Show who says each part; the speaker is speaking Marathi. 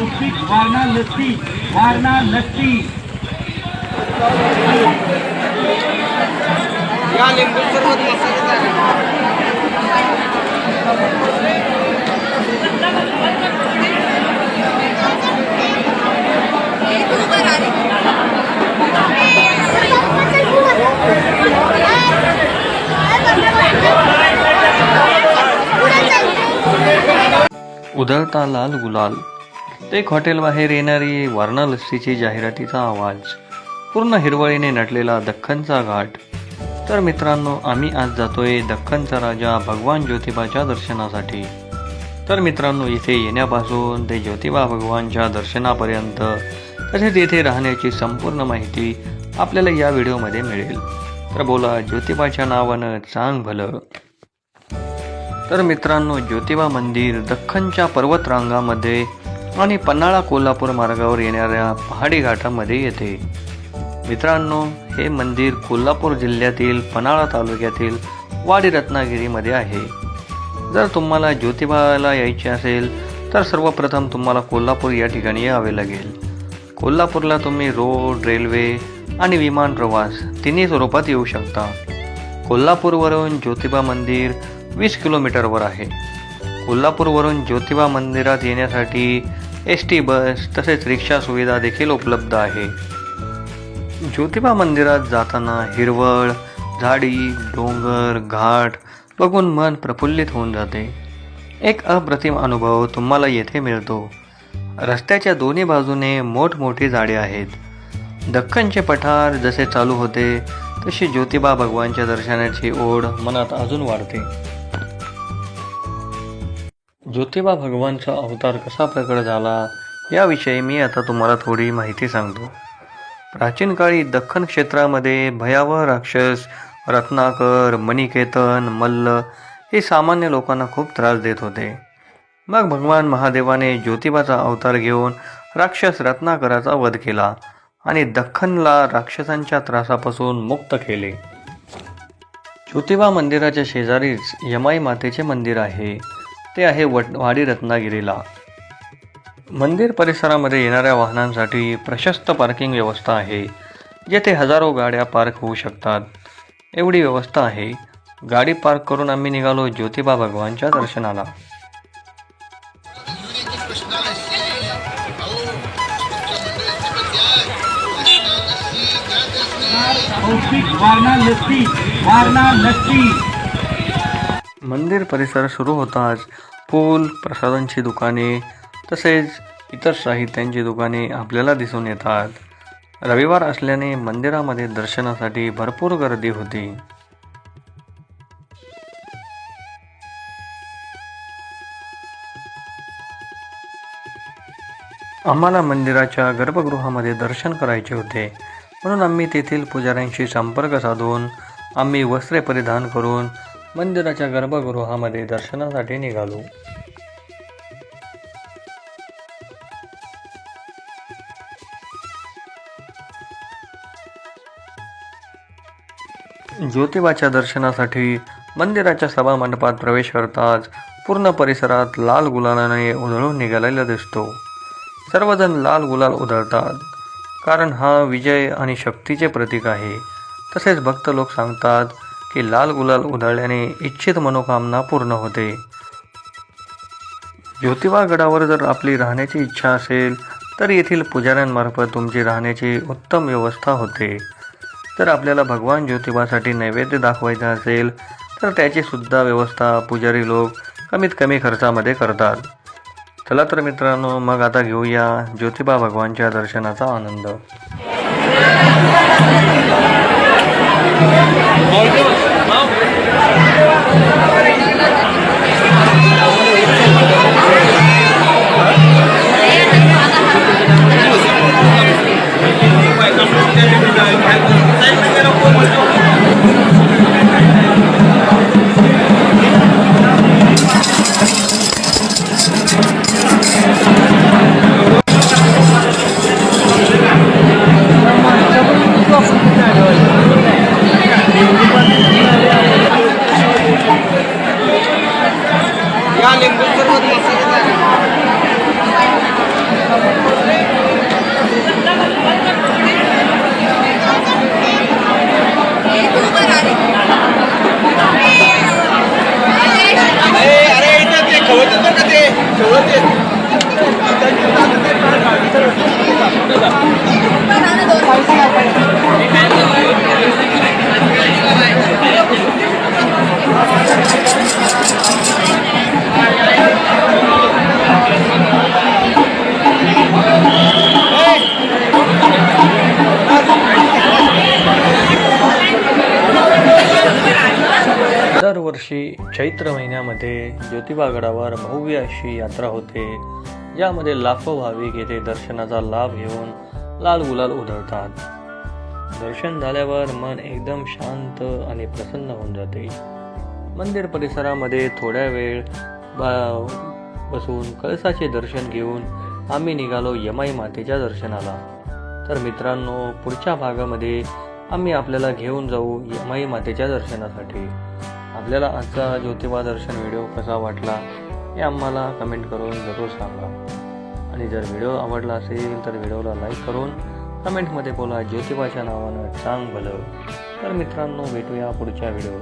Speaker 1: पौष्टिक वारणा लस्सी वारणा लस्सी
Speaker 2: या लिंबू सरबत मसाला झाला
Speaker 3: उधळता लाल गुलाल. एक हॉटेलबाहेर येणारी वारणा लस्सीची जाहिरातीचा आवाज पूर्ण हिरवळीने नटलेला दख्खनचा घाट. तर मित्रांनो आम्ही आज जातोय दख्खनचा राजा भगवान ज्योतिबाच्या दर्शनासाठी. तर मित्रांनो इथे येण्यापासून ते ज्योतिबा भगवानच्या दर्शनापर्यंत तसेच येथे राहण्याची संपूर्ण माहिती आपल्याला या व्हिडिओमध्ये मिळेल. तर बोला ज्योतिबाच्या नावानं चांग भलं. तर मित्रांनो ज्योतिबा मंदिर दख्खनच्या पर्वतरांगामध्ये आणि पन्हाळा कोल्हापूर मार्गावर येणाऱ्या पहाडी घाटामध्ये येते. मित्रांनो हे मंदिर कोल्हापूर जिल्ह्यातील पन्हाळा तालुक्यातील वाडी रत्नागिरीमध्ये आहे. जर तुम्हाला ज्योतिबाला यायचे असेल तर सर्वप्रथम तुम्हाला कोल्हापूर या ठिकाणी यावे लागेल. कोल्हापूरला तुम्ही रोड रेल्वे आणि विमान प्रवास तिन्ही स्वरूपात येऊ शकता. कोल्हापूरवरून ज्योतिबा मंदिर वीस किलोमीटरवर आहे. कोल्हापूरवरून ज्योतिबा मंदिरात येण्यासाठी एस टी बस तसेच रिक्षा सुविधा देखील उपलब्ध आहे. ज्योतिबा मंदिरात जाताना हिरवळ झाडी डोंगर घाट बघून मन प्रफुल्लित होऊन जाते. एक अप्रतिम अनुभव तुम्हाला येथे मिळतो. रस्त्याच्या दोन्ही बाजूने मोठमोठी झाडे आहेत. दख्खनचे पठार जसे चालू होते तशी ज्योतिबा भगवानच्या दर्शनाची ओढ मनात अजून वाढते. ज्योतिबा भगवानचा अवतार कसा प्रकट झाला याविषयी मी आता तुम्हाला थोडी माहिती सांगतो. प्राचीन काळी दख्खन क्षेत्रामध्ये भयावह राक्षस रत्नाकर मणिकेतन मल्ल हे सामान्य लोकांना खूप त्रास देत होते. मग भगवान महादेवाने ज्योतिबाचा अवतार घेऊन राक्षस रत्नाकराचा वध केला आणि दख्खनला राक्षसांच्या त्रासापासून मुक्त केले. ज्योतिबा मंदिराच्या शेजारीच यमाई मातेचे मंदिर आहे. ते आहे वट वाडी रत्नागिरीला. मंदिर परिसरामध्ये येणाऱ्या वाहनांसाठी प्रशस्त पार्किंग व्यवस्था आहे जेथे हजारो गाड्या पार्क होऊ शकतात. एवढी व्यवस्था आहे गाडी पार्क करून आम्ही निघालो ज्योतिबा भगवानच्या दर्शनाला.
Speaker 1: वारणा लस्सी वारणा लस्सी.
Speaker 3: मंदिर परिसर सुरू होताच फूल प्रसादांची दुकाने तसेच इतर साहित्यांची दुकाने आपल्याला दिसून येतात. रविवार असल्याने मंदिरामध्ये दर्शनासाठी भरपूर गर्दी होती. आम्हाला मंदिराच्या गर्भगृहामध्ये दर्शन करायचे होते. म्हणून आम्ही तेथील पुजाऱ्यांशी संपर्क साधून आम्ही वस्त्रे परिधान करून मंदिराच्या गर्भगृहामध्ये दर्शनासाठी निघालो. ज्योतिबाच्या दर्शनासाठी मंदिराच्या सभामंडपात प्रवेश करताच पूर्ण परिसरात लाल गुलालाने उधळून निघालेला दिसतो. सर्वजण लाल गुलाल उधळतात. कारण हा विजय आणि शक्तीचे प्रतीक आहे. तसेच भक्त लोक सांगतात की लाल गुलाल उधळल्याने इच्छित मनोकामना पूर्ण होते. ज्योतिबा गडावर जर आपली राहण्याची इच्छा असेल तर येथील पुजाऱ्यांमार्फत तुमची राहण्याची उत्तम व्यवस्था होते. जर आपल्याला भगवान ज्योतिबासाठी नैवेद्य दाखवायचा असेल तर त्याची सुद्धा व्यवस्था पुजारी लोक कमीत कमी खर्चामध्ये करतात. चला तर मित्रांनो मग आता घेऊया ज्योतिबा भगवानच्या दर्शनाचा आनंद. Vai, tá, tem que दरवर्षी चैत्र महिन्यामध्ये ज्योतिबागडावर भव्य अशी यात्रा होते. यामध्ये लाखो भाविक येथे दर्शनाचा लाभ घेऊन लाल गुलाल उधळतात. दर्शन झाल्यावर मन एकदम शांत आणि प्रसन्न होऊन जाते. मंदिर परिसरामध्ये थोड्या वेळ बसून कळसाचे दर्शन घेऊन आम्ही निघालो यमाई मातेच्या दर्शनाला. तर मित्रांनो पुढच्या भागामध्ये आम्ही आपल्याला घेऊन जाऊ यमाई मातेच्या दर्शनासाठी. आपल्याला आजचा ज्योतिबा दर्शन व्हिडिओ कसा वाटला हे आम्हाला कमेंट करून जरूर सांगा. आणि जर व्हिडिओ आवडला असेल तर व्हिडिओला लाईक करून कमेंटमध्ये बोला ज्योतिबाच्या नावानं चांग भलं तर मित्रांनो भेटूया पुढच्या व्हिडिओ